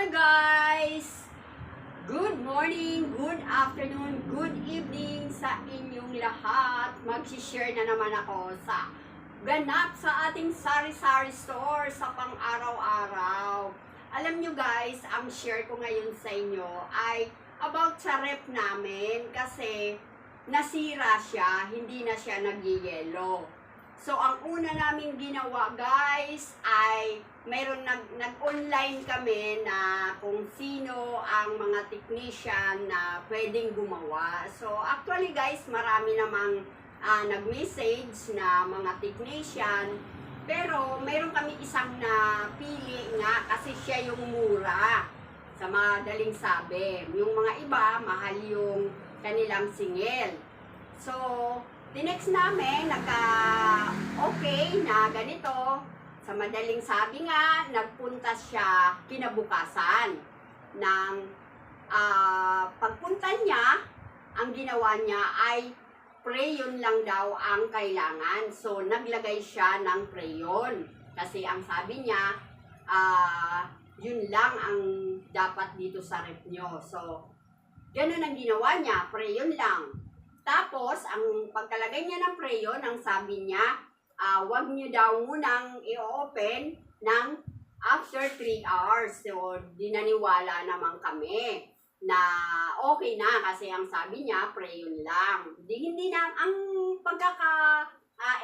Hello guys! Good morning, good afternoon, good evening sa inyong lahat. Mag-share na naman ako sa ganap sa ating sari-sari store sa pang-araw-araw. Alam nyo guys, ang share ko ngayon sa inyo ay about sa rep namin kasi nasira siya, hindi na siya nag-yellow. So, ang una namin ginawa, guys, ay mayroon nag, nag-online kami na kung sino ang mga technician na pwedeng gumawa. So, actually, guys, marami namang ah, nag-message na mga technician. Pero, mayroon kami isang na pili nga kasi siya yung mura sa madaling sabi. Yung mga iba, mahal yung kanilang singil. So, Tinext namin, nagka-okay na ganito. Sa madaling sabi nga, nagpunta siya kinabukasan ng ah, pagpunta niya, ang ginawa niya ay preyon lang daw ang kailangan. So, naglagay siya ng preyon. Kasi ang sabi niya, ah, yun lang ang dapat dito sa rep nyo. So, ganun ang ginawa niya, preyon lang. Tapos, ang pagkalagay niya ng preyon, ang sabi niya, ah wag niyo daw munang i-open ng after 3 hours. So, dinaniwala naman kami na okay na kasi ang sabi niya, preyon lang. Di, hindi na, ang pagkaka ah,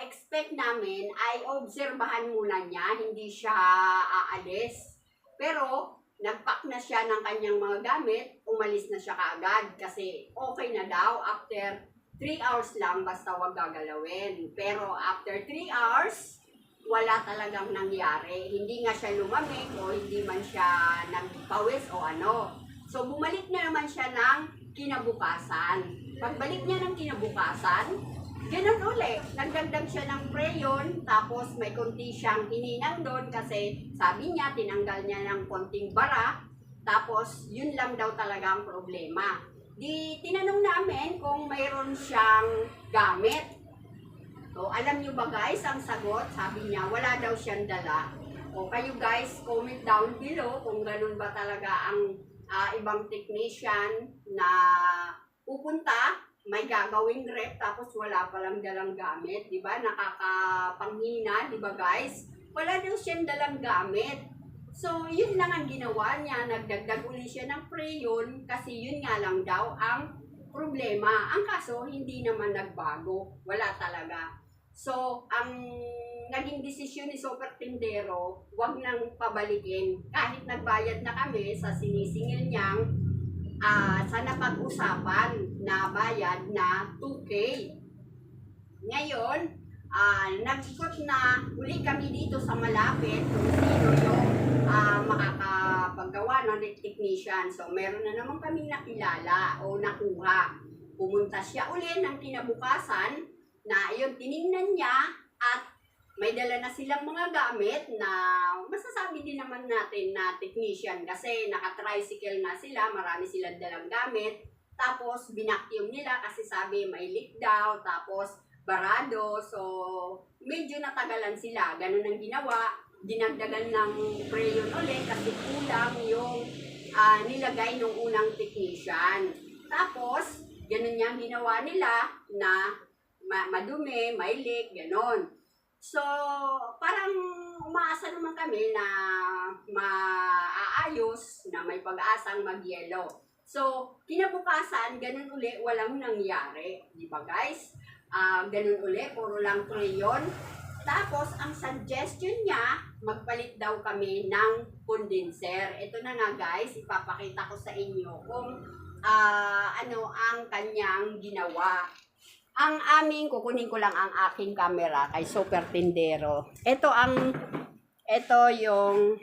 namin ay obserbahan muna niya, hindi siya aalis. Pero, nagpack na siya ng kanyang mga gamit, umalis na siya kaagad kasi okay na daw after 3 hours lang basta wag gagalawin. Pero after 3 hours, wala talagang nangyari. Hindi nga siya lumamig o hindi man siya nagpawis o ano. So bumalik na naman siya ng kinabukasan. Pagbalik niya ng kinabukasan, ganun uli. Nagdagdag siya ng preyon, tapos may konti siyang hininang doon kasi sabi niya, tinanggal niya ng konting bara, tapos yun lang daw talaga ang problema. Di tinanong namin kung mayroon siyang gamit. So, alam nyo ba guys, ang sagot, sabi niya, wala daw siyang dala. O kayo guys, comment down below kung ganun ba talaga ang ah, ibang technician na pupunta, may gagawing rep, tapos wala palang dalang gamit, di ba? Nakakapanghina, di ba guys? Wala daw siyang dalang gamit. So, yun lang ang ginawa niya. Nagdagdag uli siya ng preyon kasi yun nga lang daw ang problema. Ang kaso, hindi naman nagbago. Wala talaga. So, ang naging desisyon ni Super Tindero, wag nang pabalikin. Kahit nagbayad na kami sa sinisingil niyang ah sa napag-usapan na bayad na 2K. Ngayon, ah nag-ikot na uli kami dito sa malapit kung sino yung ah makakapaggawa ng technician. So, meron na naman kami nakilala o nakuha. Pumunta siya uli ng kinabukasan na yun, tiningnan niya at may dala na silang mga gamit na masasabi din naman natin na technician kasi naka-tricycle na sila, marami silang dalang gamit. Tapos, binakyum nila kasi sabi may leak daw, tapos barado. So, medyo natagalan sila. Ganun ang ginawa. Dinagdagan ng preyon ulit kasi kulang yung ah, nilagay ng unang technician. Tapos, ganun yung ginawa nila na ma- madumi, may leak, ganun. So, parang umaasa naman kami na maaayos, na may pag-asang mag-yellow. So, kinabukasan, ganun uli, walang nangyari. Di ba guys? Ah, ganun uli, puro lang crayon. Tapos, ang suggestion niya, magpalit daw kami ng condenser. Ito na nga guys, ipapakita ko sa inyo kung ah, ano ang kanyang ginawa. Ang aming, kukunin ko lang ang aking camera kay Super Tindero. Ito ang, ito yung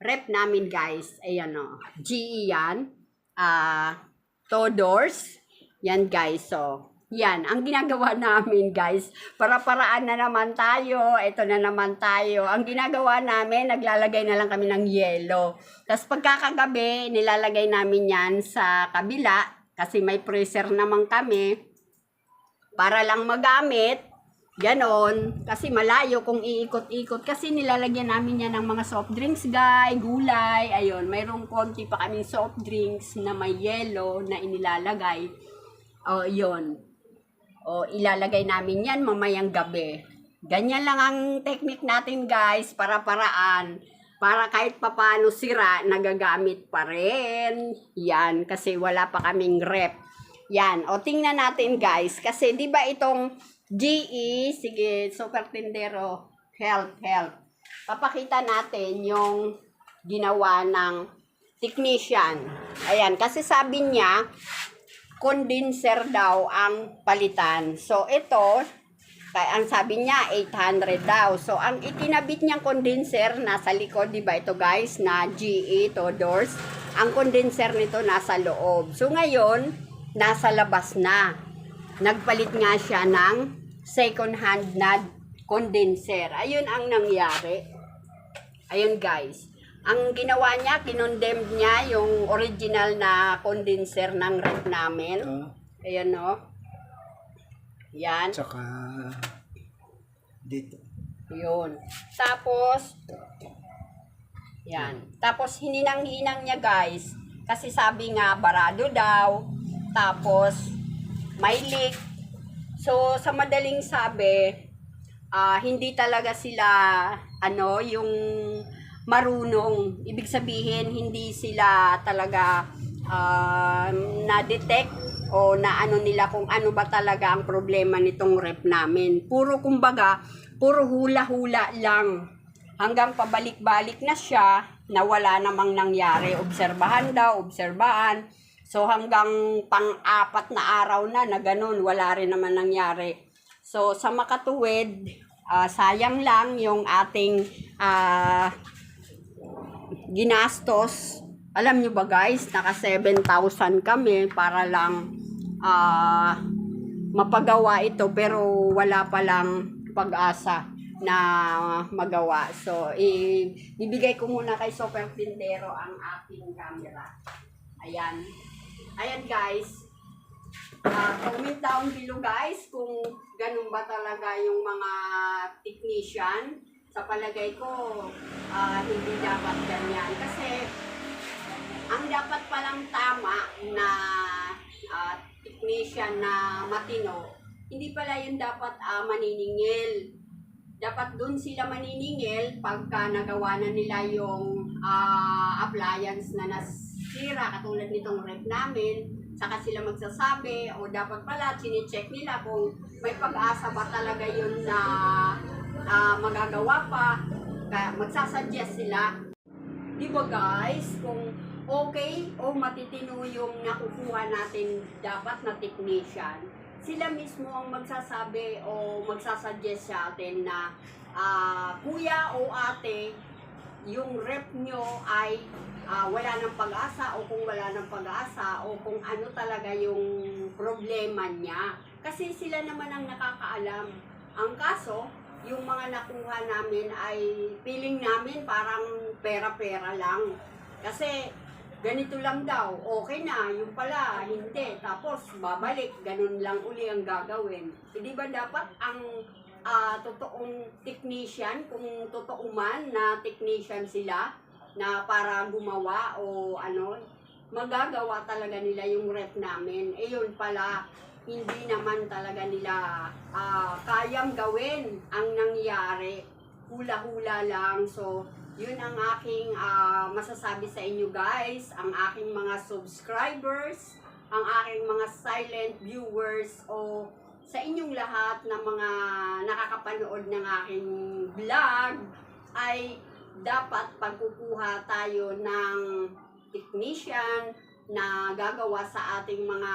rep namin guys. Ayan o. GE yan. Ah, Todors. Yan guys. So, yan. Ang ginagawa namin guys. Para-paraan na naman tayo. Ito na naman tayo. Ang ginagawa namin, naglalagay na lang kami ng yelo. Tapos pagkakagabi, nilalagay namin yan sa kabila. Kasi may freezer naman kami. Para lang magamit Ganon. Kasi malayo kung iikot-ikot. Kasi nilalagyan namin yan ng mga soft drinks, guys. Gulay. Ayun. Mayroong konti pa kaming soft drinks na may yellow na inilalagay. O, yun. O, ilalagay namin yan mamayang gabi. Ganyan lang ang technique natin, guys. Para paraan. Para kahit papano sira, nagagamit pa rin. Yan. Kasi wala pa kaming rep. Yan. O, tingnan natin, guys. Kasi, di ba itong GE, sige, Super Tindero, Health, Health. Papakita natin yung ginawa ng technician. Ayan, kasi sabi niya, condenser daw ang palitan. So, ito, ang sabi niya, 800 daw. So, ang itinabit niyang condenser nasa likod, di ba ito guys, na GE to doors. Ang condenser nito nasa loob. So, ngayon, nasa labas na. Nagpalit nga siya ng second hand na condenser. Ayun ang nangyari. Ayun guys. Ang ginawa niya, kinondemn niya yung original na condenser ng rep namin. Ito. Ayan no. Yan. Tsaka dito. Yun. Tapos, yan. Tapos, hininang-hinang niya, guys. Kasi sabi nga, barado daw. Tapos, may leak. So, sa madaling sabi, ah, hindi talaga sila, ano, yung marunong. Ibig sabihin, hindi sila talaga ah, na-detect o na ano nila kung ano ba talaga ang problema nitong rep namin. Puro kumbaga, puro hula-hula lang. Hanggang pabalik-balik na siya na wala namang nangyari. Obserbahan daw, obserbahan. So hanggang pang-apat na araw na na ganun, wala rin naman nangyari. So sa makatuwid, ah, sayang lang yung ating ah, ginastos. Alam nyo ba guys, naka 7,000 kami para lang ah, mapagawa ito pero wala pa lang pag-asa na magawa. So, i- bibigay ko muna kay Super Tindero ang ating camera. Ayan. Ayan guys. Ah, comment down below guys kung ganun ba talaga yung mga technician. Sa palagay ko, ah, hindi dapat ganyan. Kasi, ang dapat palang tama na ah, technician na matino, hindi pala yun dapat ah, maniningil. Dapat dun sila maniningil pagka nagawa na nila yung ah, appliance na nasira, katulad nitong rep namin, saka sila magsasabi, o dapat pala, chinecheck nila kung may pag-asa ba talaga yun na ah, magagawa pa, kaya magsasuggest sila. Di ba guys, kung okay o matitino yung nakukuha natin dapat na technician, sila mismo ang magsasabi o magsasuggest sa atin na ah, kuya o ate, yung rep nyo ay ah, wala ng pag-asa o kung wala ng pag-asa o kung ano talaga yung problema niya. Kasi sila naman ang nakakaalam. Ang kaso, yung mga nakuha namin ay feeling namin parang pera-pera lang. Kasi ganito lang daw, okay na, yung pala, hindi. Tapos babalik, ganun lang uli ang gagawin. Hindi ba dapat ang ah, totoong technician, kung totoo man na technician sila, na para gumawa o ano, magagawa talaga nila yung rep namin. Eh yun pala, hindi naman talaga nila ah, kayang gawin ang nangyari. Hula-hula lang. So, yun ang aking ah, masasabi sa inyo guys, ang aking mga subscribers, ang aking mga silent viewers o sa inyong lahat na mga nakakapanood ng aking vlog ay dapat pagkukuha tayo ng technician na gagawa sa ating mga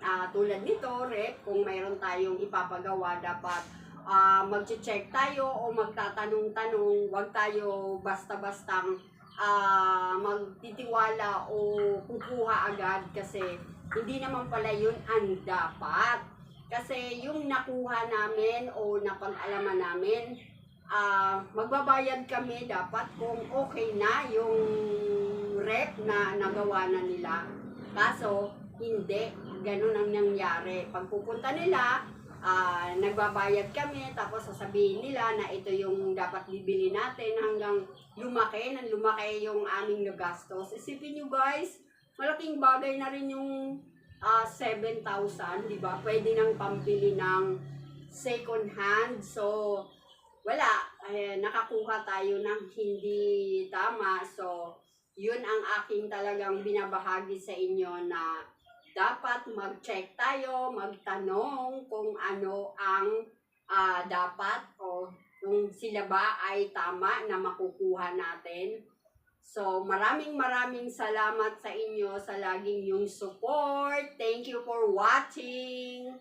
ah, tulad nito, rep, kung mayroon tayong ipapagawa, dapat ah, mag-check tayo o magtatanong-tanong, wag tayo basta-bastang ah, magtitiwala o kukuha agad kasi hindi naman pala yun ang dapat. Kasi yung nakuha namin o napag-alaman namin, ah magbabayad kami dapat kung okay na yung rep na nagawa na nila. Kaso, hindi. Ganun ang nangyari. Pag pupunta nila, ah, nagbabayad kami, tapos sasabihin nila na ito yung dapat bibili natin hanggang lumaki, nang lumaki yung aming nagastos. Isipin nyo guys, malaking bagay na rin yung ah, 7,000, di ba? Pwede nang pambili ng second hand. So, wala. Eh, nakakuha tayo ng hindi tama. So, yun ang aking talagang binabahagi sa inyo na dapat mag-check tayo, magtanong kung ano ang ah, dapat o kung sila ba ay tama na makukuha natin. So, maraming maraming salamat sa inyo sa laging yung support. Thank you for watching.